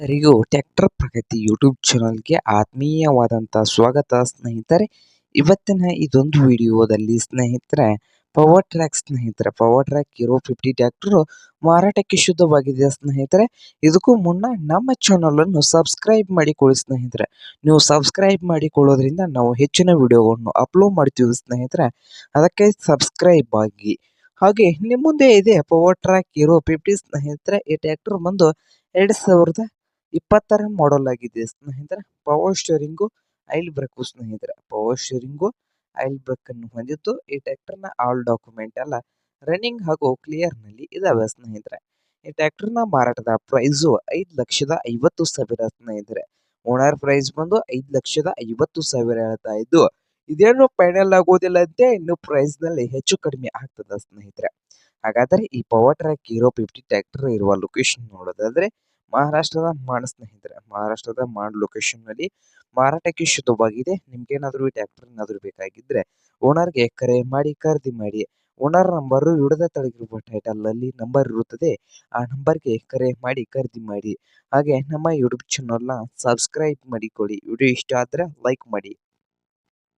ಎಲ್ಲರಿಗೂ ಟ್ಯಾಕ್ಟರ್ ಪ್ರಗತಿ ಯೂಟ್ಯೂಬ್ ಚಾನಲ್ಗೆ ಆತ್ಮೀಯವಾದಂಥ ಸ್ವಾಗತ, ಸ್ನೇಹಿತರೆ. ಇವತ್ತಿನ ಇದೊಂದು ವಿಡಿಯೋದಲ್ಲಿ ಸ್ನೇಹಿತರೆ ಪವರ್ ಟ್ರ್ಯಾಕ್ ಸ್ನೇಹಿತರೆ ಪವರ್ ಟ್ರ್ಯಾಕ್ ಇರೋ ಫಿಫ್ಟಿ ಟ್ಯಾಕ್ಟ್ರು ಮಾರಾಟಕ್ಕೆ ಶುದ್ಧವಾಗಿದೆ ಸ್ನೇಹಿತರೆ. ಇದಕ್ಕೂ ಮುನ್ನ ನಮ್ಮ ಚಾನಲನ್ನು ಸಬ್ಸ್ಕ್ರೈಬ್ ಮಾಡಿಕೊಳ್ಳಿ ಸ್ನೇಹಿತರೆ. ನೀವು ಸಬ್ಸ್ಕ್ರೈಬ್ ಮಾಡಿಕೊಳ್ಳೋದ್ರಿಂದ ನಾವು ಹೆಚ್ಚಿನ ವಿಡಿಯೋಗಳನ್ನು ಅಪ್ಲೋಡ್ ಮಾಡ್ತೀವಿ ಸ್ನೇಹಿತರೆ. ಅದಕ್ಕೆ ಸಬ್ಸ್ಕ್ರೈಬ್ ಆಗಿ. ಹಾಗೆ ನಿಮ್ಮ ಮುಂದೆ ಇದೆ ಪವರ್ ಟ್ರ್ಯಾಕ್ ಇರೋ ಫಿಫ್ಟಿ ಸ್ನೇಹಿತರೆ. ಈ ಟ್ಯಾಕ್ಟ್ರು ಬಂದು ಎರಡು ಸಾವಿರದ ಇಪ್ಪತ್ತರ ಮಾಡಲ್ ಆಗಿದೆ ಸ್ನೇಹಿತರೆ. ಪವರ್ ಸ್ಟೇರಿಂಗು ಐಲ್ ಬ್ರೇಕು ಸ್ನೇಹಿತರೆ. ಪವರ್ ಸ್ಟೇರಿಂಗು ಐಲ್ ಬ್ರೇಕ್ ಅನ್ನು ಹೊಂದಿದ್ದು ಈ ಟ್ರ್ಯಾಕ್ಟರ್ನ ಆಲ್ ಡಾಕ್ಯುಮೆಂಟ್ ಎಲ್ಲ ರನ್ನಿಂಗ್ ಹಾಗೂ ಕ್ಲಿಯರ್ನಲ್ಲಿ ಇದಾವೆ ಸ್ನೇಹಿತರೆ. ಈ ಟ್ರ್ಯಾಕ್ಟರ್ನ ಮಾರಾಟದ ಪ್ರೈಸು ಐದು ಲಕ್ಷದ ಐವತ್ತು ಸಾವಿರ ಸ್ನೇಹಿತರೆ. ಓನರ್ ಪ್ರೈಸ್ ಬಂದು ಐದು ಲಕ್ಷದ ಐವತ್ತು ಸಾವಿರ ಹೇಳ್ತಾ ಇದ್ದು, ಇದೇನು ಫೈನಲ್ ಆಗೋದಿಲ್ಲ ಅಂತೆ ಇನ್ನು ಪ್ರೈಸ್ನಲ್ಲಿ ಹೆಚ್ಚು ಕಡಿಮೆ ಆಗ್ತದ ಸ್ನೇಹಿತರೆ. ಹಾಗಾದ್ರೆ ಈ power track hero fifty tractor ಇರುವ ಲೊಕೇಶನ್ ನೋಡೋದಾದ್ರೆ ಮಹಾರಾಷ್ಟ್ರದ ಮಾಡ್ ಸ್ನೇಹಿತರೆ, ಮಹಾರಾಷ್ಟ್ರದ ಮಾಡ್ ಲೊಕೇಶನ್ನಲ್ಲಿ ಮಾರಾಟಕ್ಕೆ ಶುದ್ಧವಾಗಿದೆ. ನಿಮ್ಗೇನಾದ್ರೂ ಈ ಟ್ಯಾಕ್ಟರ್ ಏನಾದ್ರು ಬೇಕಾಗಿದ್ರೆ ಓನರ್ಗೆ ಕರೆ ಮಾಡಿ, ಖರೀದಿ ಮಾಡಿ. ಓನರ್ ನಂಬರ್ ಹಿಡಿದ ತಳಗಿರುವ ಟೈಟಲ್ ಅಲ್ಲಿ ನಂಬರ್ ಇರುತ್ತದೆ. ಆ ನಂಬರ್ಗೆ ಕರೆ ಮಾಡಿ, ಖರೀದಿ ಮಾಡಿ. ಹಾಗೆ ನಮ್ಮ ಯೂಟ್ಯೂಬ್ ಚಾನಲ್ನ ಸಬ್ಸ್ಕ್ರೈಬ್ ಮಾಡಿಕೊಳ್ಳಿ. ವಿಡಿಯೋ ಇಷ್ಟ ಆದ್ರೆ ಲೈಕ್ ಮಾಡಿ.